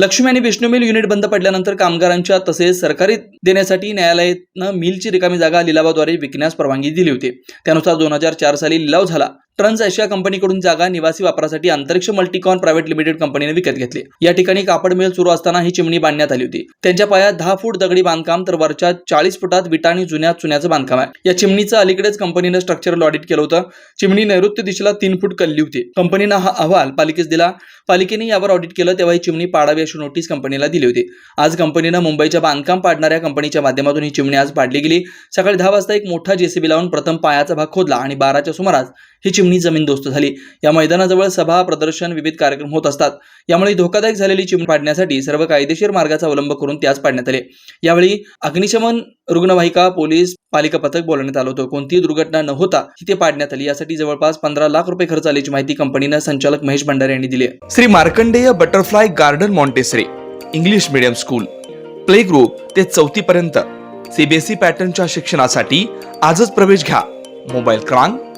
लक्ष्मी आणि Vishnu mill unit बंद पडल्यानंतर कामगारांच्या तसेच सरकारी देण्यासाठी न्यायालयानं मिलची रिकामी जागा लिलावाद्वारे विकण्यास परवानगी दिली होती. त्यानुसार दोन हजार चार साली लिलाव झाला. ट्रान्स एशिया कंपनीकडून जागा निवासी वापरासाठी अंतरिक्ष मल्टीकॉन प्रायव्हेट लिमिटेड कंपनीने विकत घेतली. या ठिकाणी कापड मिल सुरू असताना ही चिमणी बांधण्यात आली होती. त्यांच्या पायात दहा फूट दगडी बांधकाम तर वरच्या चाळीस फुटात विटा आणि जुन्या चुन्याचं बांधकाम आहे. या चिमणीचं अलीकडेच कंपनीनं स्ट्रक्चरल ऑडिट केलं होतं. चिमणी नैऋत्य दिशेला तीन फूट कल्ली होती. कंपनीनं हा अहवाल पालिकेस दिला. पालिकेने यावर ऑडिट केलं तेव्हा ही चिमणी पाडावी अशी नोटीस कंपनीला दिली होती. आज कंपनीनं मुंबईच्या बांधकाम पाडणाऱ्या कंपनीच्या माध्यमातून ही चिमणी आज पाडली गेली. सकाळी दहा वाजता एक मोठा जेसीबी लावून प्रथम पायाचा भाग खोदला आणि बाराच्या सुमारास ही चिमणी जमीन दोस्त झाली. या मैदानाजवळ सभा प्रदर्शन विविध कार्यक्रम होत असतात. यामुळे धोकादायक झालेली चिमणी पाडण्यासाठी सर्व कायदेशीर मार्गाचा अवलंब करून त्यास पाडण्यात आले. यावेळी अग्निशमन रुग्णवाहिका पोलीस पालिका पथक बोलवण्यात आलं होतं. कोणतीही दुर्घटना न होता तिथे ते पाडण्यात आली. यासाठी जवळपास पंधरा लाख रुपये खर्च आल्याची माहिती कंपनीनं संचालक महेश भंडारे यांनी दिली Shri Markandeya butterfly garden Montessori English medium school. Play group ते चौथी पर्यंत सीबीएसई पॅटर्नच्या शिक्षणासाठी आजच प्रवेश घ्या. मोबाईल क्रमांक